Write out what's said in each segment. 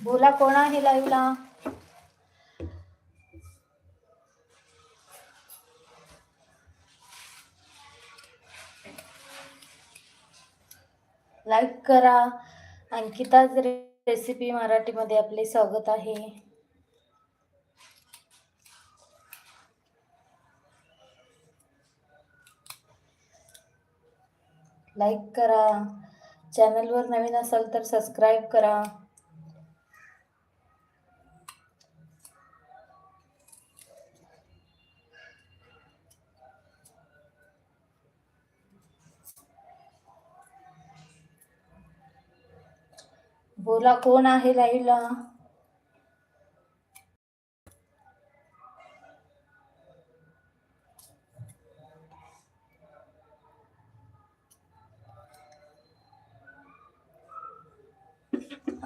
बोला कोण आहे लाईव्हला लाईक करा. अंकिताच रेसिपी मराठीमध्ये आपले स्वागत आहे. लाईक करा. चॅनलवर नवीन असाल तर सबस्क्राईब करा. बोला कोण आहे लाईव्हला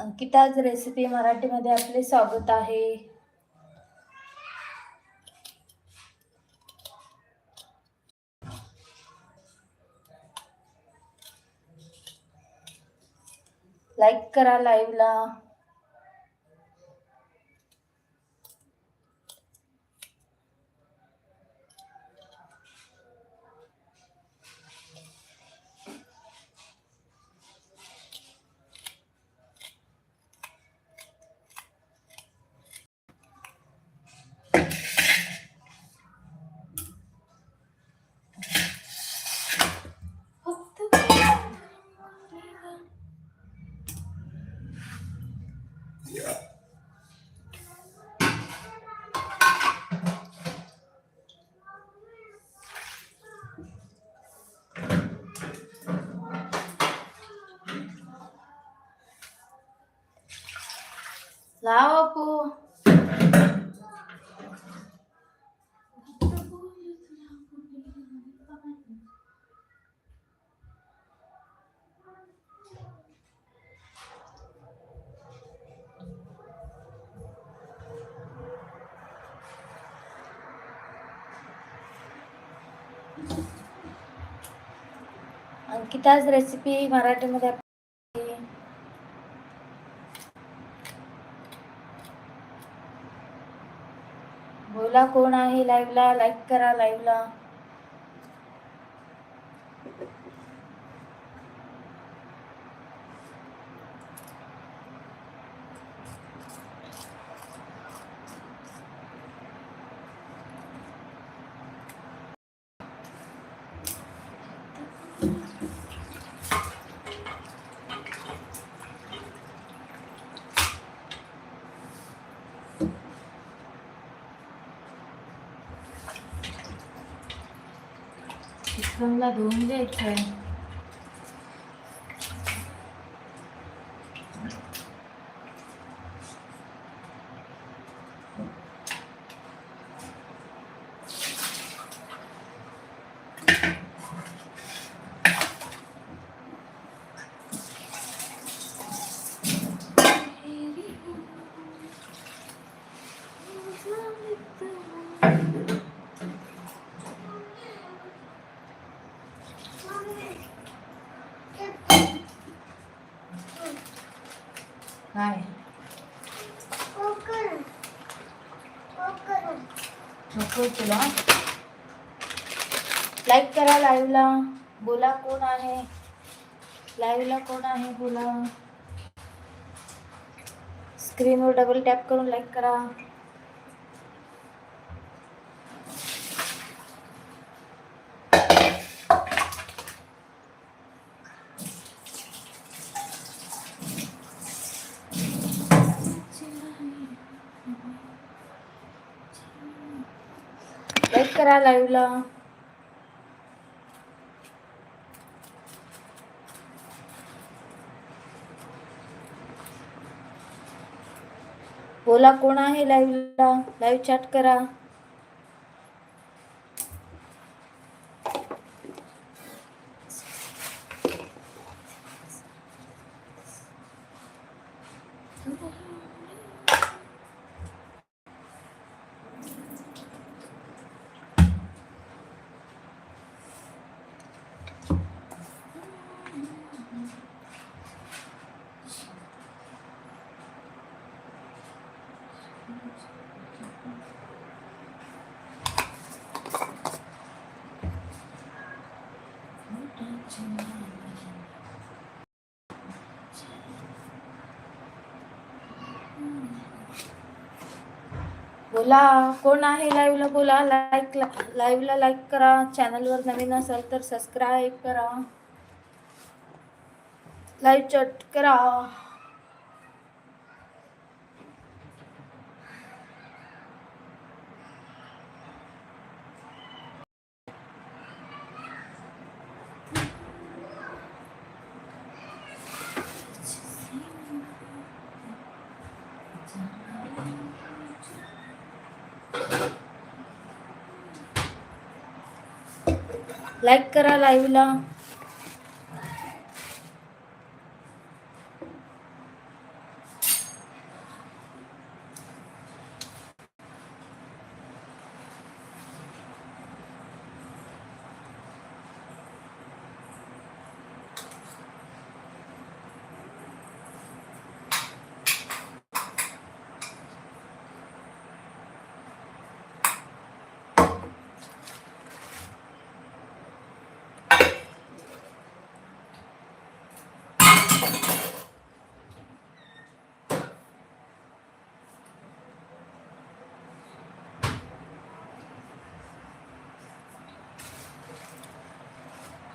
अंकिताज रेसिपी मराठीमध्ये आपले स्वागत आहे लाईक करा लाईव्हला लाव अपू अंकिताज रेसिपी मराठीमध्ये आपली बोला कोण आहे लाईव्हला लाईक करा लाईव्हला चिकनला धुवून घ्यायचं आहे काय तुला लाईक करा लाईव्हला बोला कोण आहे? लाईव्हला कोण आहे? बोला. स्क्रीनवर डबल टॅप करून लाईक करा लाईक करा लाईव्हला. बोला कोण आहे लाईव्हला? लाईव्ह चॅट करा. बोला कोण आहे लाईव्हला बोला लाईक लाईव्हला लाईक करा. चॅनलवर नवीन असाल तर सबस्क्राईब करा. लाईव्ह चट करा. लाईक करा लाईव्हला.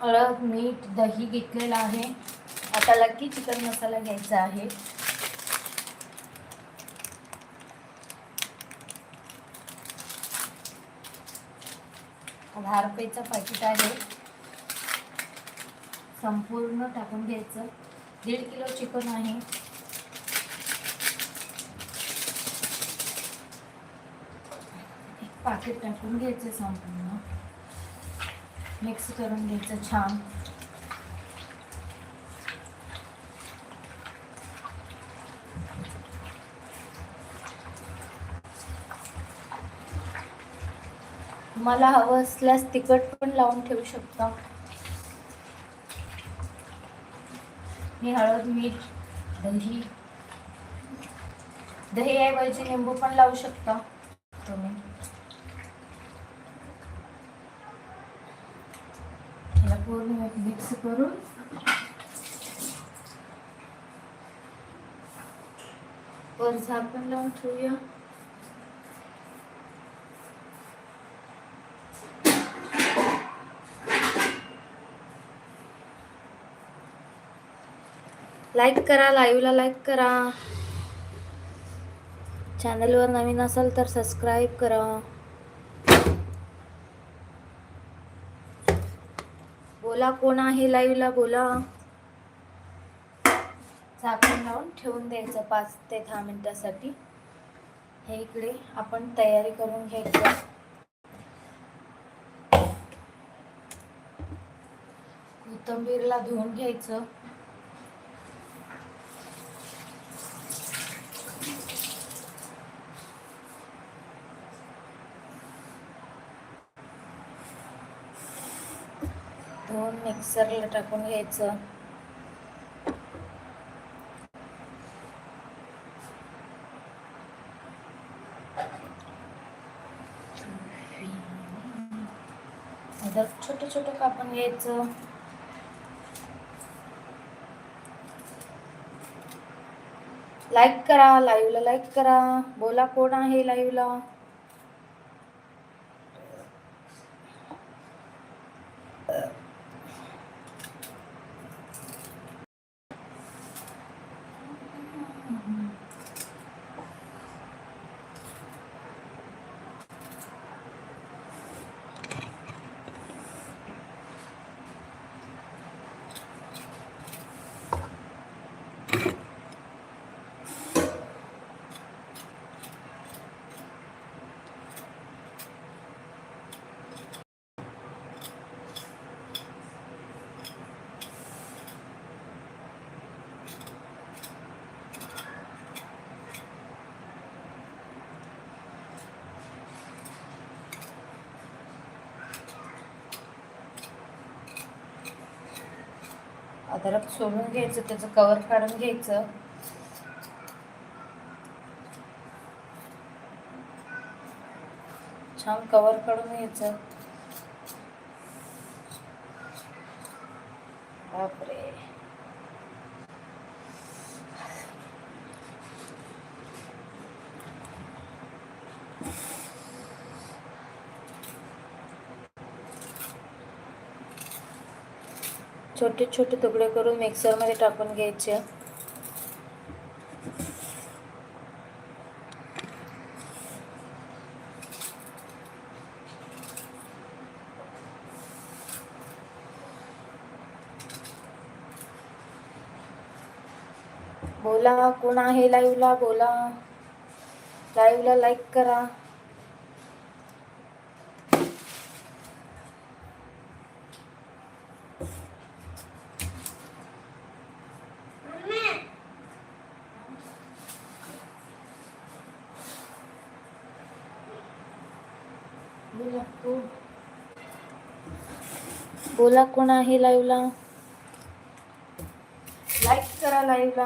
हळद मीठ दही घेतलेलं आहे. आता लक्की चिकन मसाला घ्यायचा आहे. दहा रुपयेचं पाकिट आहे. संपूर्ण टाकून घ्यायचं. दीड किलो चिकन आहे. एक पाकिट टाकून घ्यायचं संपूर्ण. मिक्स करून घ्यायचं छान. तुम्हाला हवं असल्यास तिखट पण लावून ठेवू शकता. मी हळद मीठ दही दही ऐवजी लिंबू पण लावू शकता तुम्ही. पूर्ण मिक्स करून वर झाकण लावून ठेवूया. लाईक करा लाईव्हला लाईक करा. चॅनलवर नवीन असाल तर सबस्क्राईब करा. बोला कोण आहे लाईव्हला बोला. झाकण लावून ठेवून द्यायचं पाच ते दहा मिनिटासाठी. हे इकडे आपण तयारी करून घ्यायचं. कोथंबीरला धुवून घ्यायचं. धुवून मिक्सरला टाकून घ्यायचं. छोटं छोटं कापून घ्यायचं. लाईक करा लाईव्हला लाईक करा. बोला कोण आहे लाईव्हला अद्रक सोडून घ्यायचं त्याचं कवर काढून घ्यायचं. छान कवर काढून घ्यायचं. बापरे. छोटे छोटे तुकडे करून मिक्सरमध्ये टाकून घ्यायचे. बोला कोण आहे लाईव्हला बोला. लाईव्हला लाईक करा. बोला कोण बोला कोण आहे लाईव्हला लाईक करा लाईव्हला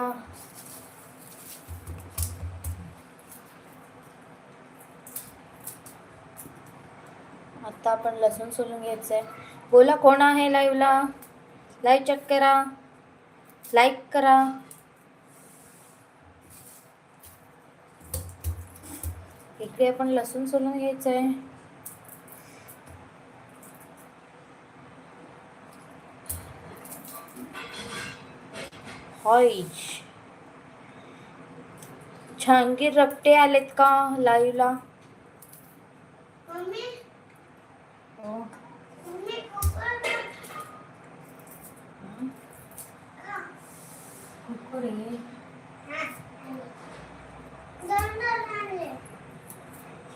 आता आपण लसूण सोलून घ्यायचं आहे बोला कोण आहे लाईव्हला लाईक चेक करा. लाईक करा. इकडे आपण लसूण सोलून घ्यायचं आहे होय जहांगीर रपटे आलेत का लाईव्हला हो.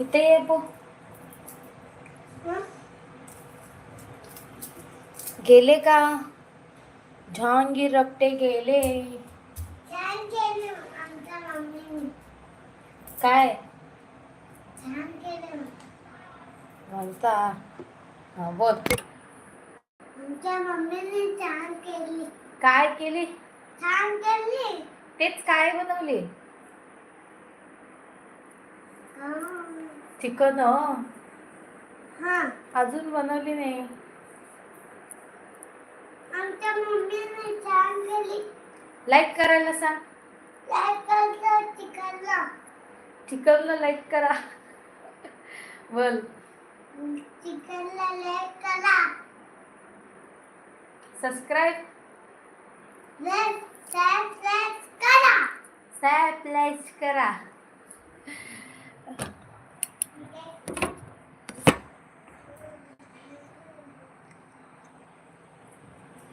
इथे ये बो गेले का जहांगीर रपटे गेले. काय? म्हणता. हा बोल. आमच्या मम्मीने छान केली काय केली? छान केली तेच काय बनवली? चिकन हा? अजून बनवली नाही. आमच्या मम्मीने छान केली. लाईक करायला सांग. लाईक चिकनला चिकनला लाईक करा. बोल. चिकनला लाईक करा. सबस्क्राईब लाईक सबस्क्राईब करा. सॅप लाईक करा.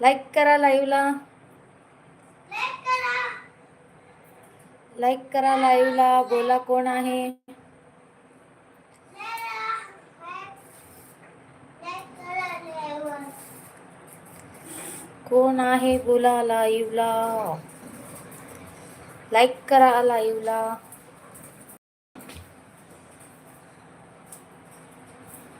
लाईक करा लाईव्हला लाईक करा. लाईव्हला बोला कोण आहे. कोण आहे बोला लाईव्हला लाईक करा लाईव्हला